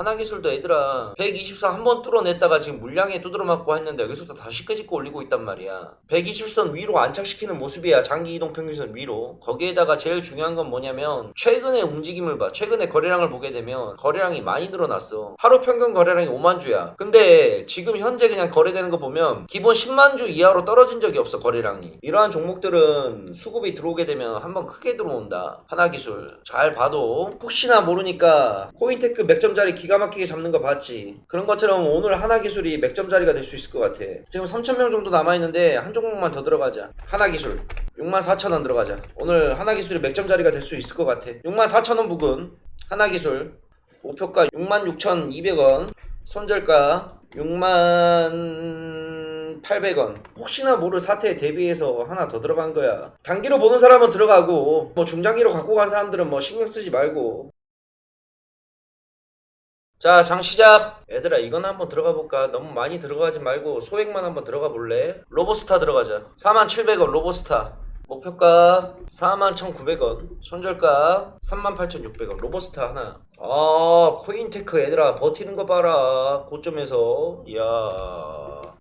하나기술도 얘들아 120선 한번 뚫어냈다가 지금 물량에 두드러 맞고 했는데 여기서부터 다시 끄집고 올리고 있단 말이야. 120선 위로 안착시키는 모습이야 장기 이동 평균선 위로. 거기에다가 제일 중요한 건 뭐냐면 최근의 움직임을 봐. 최근의 거래량을 보게 되면 거래량이 많이 늘어났어. 하루 평균 거래량이 5만 주야. 근데 지금 현재 그냥 거래되는 거 보면 기본 10만 주 이하로 떨어진 적이 없어 거래량이. 이러한 종목들은 수급이 들어오게 되면 한번 크게 들어온다. 하나기술. 잘 봐도 혹시나 모르니까 코인테크 맥점짜리 기가 막히게 잡는 거 봤지. 그런 것처럼 오늘 하나 기술이 맥점짜리가 될 수 있을 것 같아. 지금 3,000명 정도 남아있는데 한 종목만 더 들어가자. 하나 기술. 64,000원 들어가자. 오늘 하나 기술이 맥점짜리가 될 수 있을 것 같아. 64,000원 부근. 하나 기술. 목표가 66,200원. 손절가 6만 800원. 혹시나 모를 사태에 대비해서 하나 더 들어간 거야. 단기로 보는 사람은 들어가고 뭐 중장기로 갖고 간 사람들은 뭐 신경 쓰지 말고 자, 장 시작. 얘들아, 이건 한번 들어가 볼까? 너무 많이 들어가지 말고 소액만 한번 들어가 볼래? 로보스타 들어가자. 47,000원 로보스타. 목표가 41,900원. 손절가 38,600원. 로보스타 하나. 아, 코인테크 얘들아, 버티는 거 봐라. 고점에서. 이야.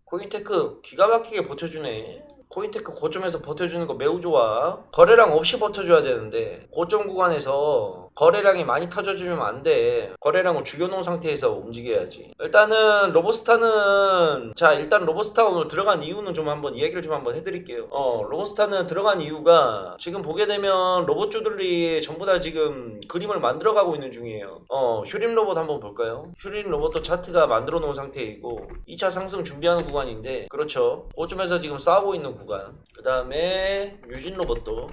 코인테크 기가 막히게 버텨주네. 코인테크 고점에서 버텨주는 거 매우 좋아. 거래량 없이 버텨줘야 되는데 고점 구간에서 거래량이 많이 터져주면 안 돼. 거래량을 죽여놓은 상태에서 움직여야지. 일단은 로보스타는 자 일단 로보스타가 오늘 들어간 이유는 좀 한번 이야기를 좀 한번 해드릴게요. 어 로보스타는 들어간 이유가 지금 보게 되면 로봇주들이 전부 다 지금 그림을 만들어가고 있는 중이에요. 어 휴림 로봇 한번 볼까요? 휴림 로봇도 차트가 만들어 놓은 상태이고 2차 상승 준비하는 구간인데 그렇죠. 고점에서 지금 싸우고 있는 구간. 그 다음에 유진 로봇도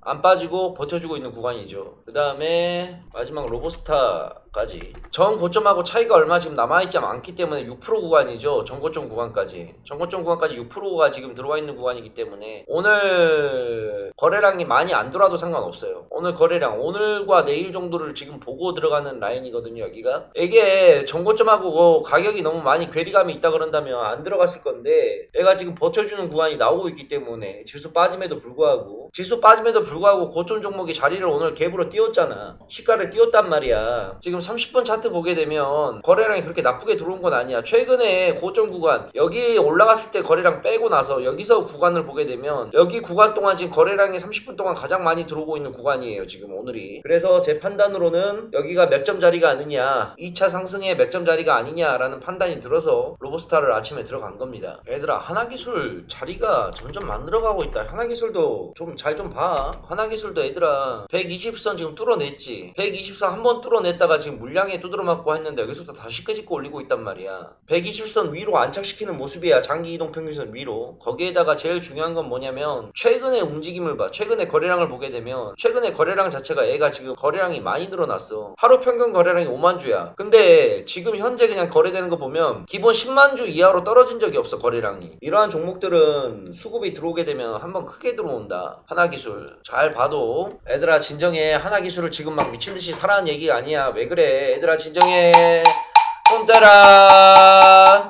안 빠지고 버텨주고 있는 구간이죠. 그 다음에 마지막 로보스타까지 전 고점하고 차이가 얼마 지금 남아있지 않기 때문에 6% 구간이죠. 전 고점 구간까지 전 고점 구간까지 6%가 지금 들어와 있는 구간이기 때문에 오늘 거래량이 많이 안 들어와도 상관없어요. 오늘 거래량 오늘과 내일 정도를 지금 보고 들어가는 라인이거든요. 여기가 이게 전고점하고 가격이 너무 많이 괴리감이 있다 그런다면 안 들어갔을 건데 얘가 지금 버텨주는 구간이 나오고 있기 때문에 지수 빠짐에도 불구하고 지수 빠짐에도 불구하고 고점 종목이 자리를 오늘 갭으로 띄웠잖아. 시가를 띄웠단 말이야. 지금 30분 차트 보게 되면 거래량이 그렇게 나쁘게 들어온 건 아니야. 최근에 고점 구간 여기 올라갔을 때 거래량 빼고 나서 여기서 구간을 보게 되면 여기 구간 동안 지금 거래량이 30분 동안 가장 많이 들어오고 있는 구간이 에요. 지금 오늘이. 그래서 제 판단으로는 여기가 몇 점 자리가 아니냐 2차 상승의 몇점 자리가 아니냐라는 판단이 들어서 로보스타를 아침에 들어간 겁니다. 얘들아 하나기술 자리가 점점 만들어가고 있다. 하나기술도 좀 잘 좀 봐. 하나기술도 얘들아 120선 지금 뚫어냈지. 120선 한번 뚫어냈다가 지금 물량에 두드러 맞고 했는데 여기서부터 다시 끄집고 올리고 있단 말이야. 120선 위로 안착시키는 모습이야. 장기 이동 평균선 위로. 거기에다가 제일 중요한 건 뭐냐면 최근의 움직임을 봐. 최근의 거래량을 보게 되면 최근의 거래량 자체가 얘가 지금 거래량이 많이 늘어났어. 하루 평균 거래량이 5만 주야. 근데 지금 현재 그냥 거래되는 거 보면 기본 10만 주 이하로 떨어진 적이 없어 거래량이. 이러한 종목들은 수급이 들어오게 되면 한번 크게 들어온다. 하나 기술 잘 봐도 애들아 진정해 하나 기술을 지금 막 미친 듯이 사라는 얘기가 아니야. 왜 그래? 애들아 진정해. 손 떼라.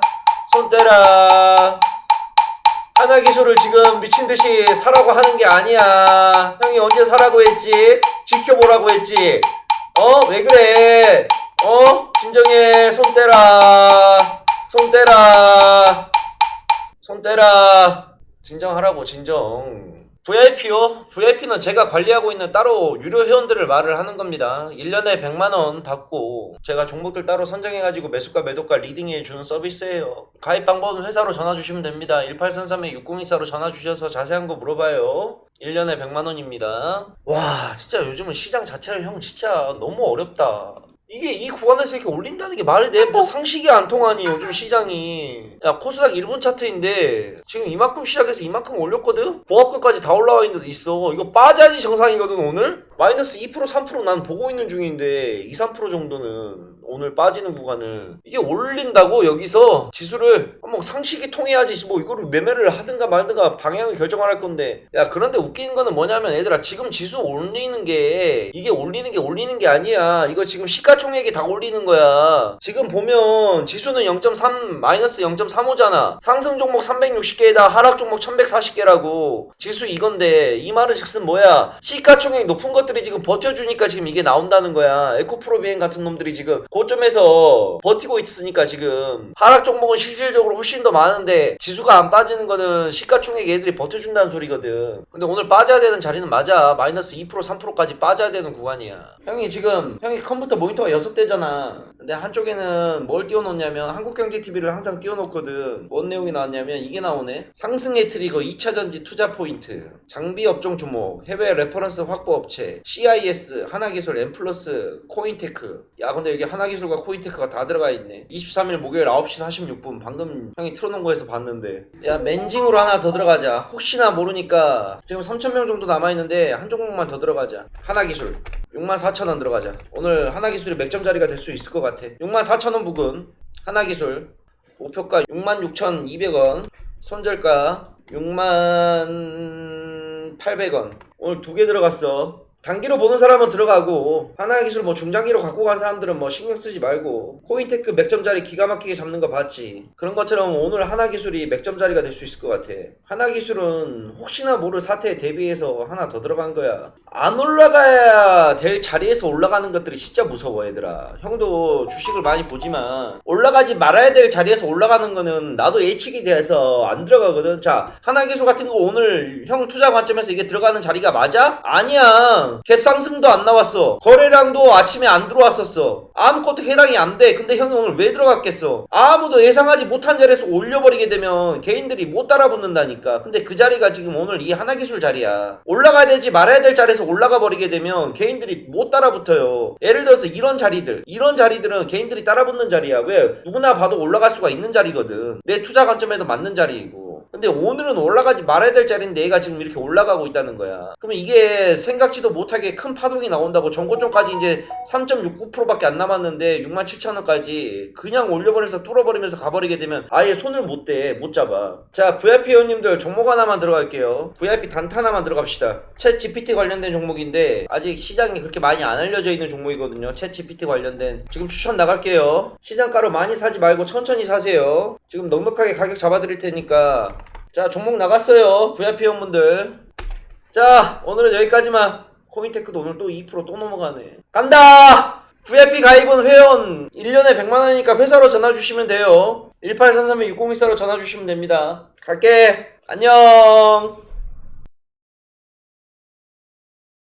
손 떼라. 하나기술을 지금 미친 듯이 사라고 하는 게 아니야. 형이 언제 사라고 했지? 지켜보라고 했지? 어? 왜 그래? 어? 진정해. 손 떼라. 손 떼라. 손 떼라. 진정하라고, 진정. VIP요? VIP는 제가 관리하고 있는 따로 유료 회원들을 말을 하는 겁니다. 1년에 100만원 받고 제가 종목들 따로 선정해가지고 매수가 매도가 리딩해 주는 서비스예요. 가입 방법은 회사로 전화 주시면 됩니다. 1833-6024로 전화 주셔서 자세한 거 물어봐요. 1년에 100만원입니다. 와, 진짜 요즘은 시장 자체를 형 진짜 너무 어렵다. 이게 이 구간에서 이렇게 올린다는 게 말이 돼? 뭐 상식이 안 통하니 요즘 시장이 야 코스닥 1분 차트인데 지금 이만큼 시작해서 이만큼 올렸거든? 보합권까지 다 올라와 있어 이거 빠져야지 정상이거든 오늘? 마이너스 2% 3%난 보고 있는 중인데 2, 3% 정도는 오늘 빠지는 구간을 이게 올린다고? 여기서 지수를 한번 상식이 통해야지 뭐 이거를 매매를 하든가 말든가 방향을 결정을 할 건데. 야 그런데 웃기는 거는 뭐냐면 얘들아 지금 지수 올리는 게 이게 올리는 게 올리는 게 아니야. 이거 지금 시가총액이 다 올리는 거야. 지금 보면 지수는 0.3 마이너스 0.35잖아. 상승 종목 360개에다 하락 종목 1140개라고. 지수 이건데 이 말은 즉슨 뭐야? 시가총액 높은 것들이 지금 버텨주니까 지금 이게 나온다는 거야. 에코프로비엔 같은 놈들이 지금 고점에서 버티고 있으니까 지금 하락 종목은 실질적으로 훨씬 더 많은데 지수가 안 빠지는 거는 시가총액 얘들이 버텨준다는 소리거든. 근데 오늘 빠져야 되는 자리는 맞아. 마이너스 2% 3%까지 빠져야 되는 구간이야. 형이 지금 형이 컴퓨터 모니터가 6대잖아 근데 한쪽에는 뭘 띄워놓냐면 한국경제TV를 항상 띄워놓거든. 뭔 내용이 나왔냐면 이게 나오네. 상승의 트리거 2차전지 투자 포인트. 장비 업종 주목. 해외 레퍼런스 확보 업체. CIS 하나기술 엠플러스 코인테크. 야 근데 여기 하나기술과 코인테크가 다 들어가 있네. 23일 목요일 9시 46분. 방금 형이 틀어놓은 거에서 봤는데. 야 맨징으로 하나 더 들어가자. 혹시나 모르니까 지금 3,000명 정도 남아있는데 한 종목만 더 들어가자. 하나기술 64,000원 들어가자. 오늘 하나기술이 맥점 자리가 될 수 있을 것 같아? 64,000원 부근 하나기술. 목표가 66,200원. 손절가 68,800원. 오늘 두 개 들어갔어 단기로 보는 사람은 들어가고 하나기술 뭐 중장기로 갖고 간 사람들은 뭐 신경 쓰지 말고 코인테크 맥점 자리 기가 막히게 잡는 거 봤지. 그런 것처럼 오늘 하나 기술이 맥점 자리가 될 수 있을 것 같아. 하나 기술은 혹시나 모를 사태에 대비해서 하나 더 들어간 거야. 안 올라가야 될 자리에서 올라가는 것들이 진짜 무서워 얘들아. 형도 주식을 많이 보지만 올라가지 말아야 될 자리에서 올라가는 거는 나도 예측이 돼서 안 들어가거든. 자 하나 기술 같은 거 오늘 형 투자 관점에서 이게 들어가는 자리가 맞아? 아니야 갭 상승도 안 나왔어. 거래량도 아침에 안 들어왔었어. 아무것도 해당이 안 돼. 근데 형이 오늘 왜 들어갔겠어? 아무도 예상하지 못한 자리에서 올려버리게 되면 개인들이 못 따라붙는다니까. 근데 그 자리가 지금 오늘 이 하나 기술 자리야. 올라가야 되지 말아야 될 자리에서 올라가 버리게 되면 개인들이 못 따라붙어요. 예를 들어서 이런 자리들. 이런 자리들은 개인들이 따라붙는 자리야. 왜? 누구나 봐도 올라갈 수가 있는 자리거든. 내 투자 관점에도 맞는 자리이고 근데 오늘은 올라가지 말아야 될 자리인데 얘가 지금 이렇게 올라가고 있다는 거야. 그러면 이게 생각지도 못하게 큰 파동이 나온다고 전고점까지 이제 3.69%밖에 안 남았는데 67,000원까지 그냥 올려버려서 뚫어버리면서 가버리게 되면 아예 손을 못 대, 못 잡아. 자, VIP 회원님들 종목 하나만 들어갈게요. VIP 단타 하나만 들어갑시다. 챗 GPT 관련된 종목인데 아직 시장에 그렇게 많이 안 알려져 있는 종목이거든요. 챗 GPT 관련된. 지금 추천 나갈게요. 시장가로 많이 사지 말고 천천히 사세요. 지금 넉넉하게 가격 잡아드릴 테니까 자 종목 나갔어요. VIP 회원분들. 자 오늘은 여기까지만. 코인테크도 오늘 또 2%또 넘어가네. 간다! VIP 가입은 회원. 1년에 100만원이니까 회사로 전화 주시면 돼요. 1833-6014로 전화 주시면 됩니다. 갈게. 안녕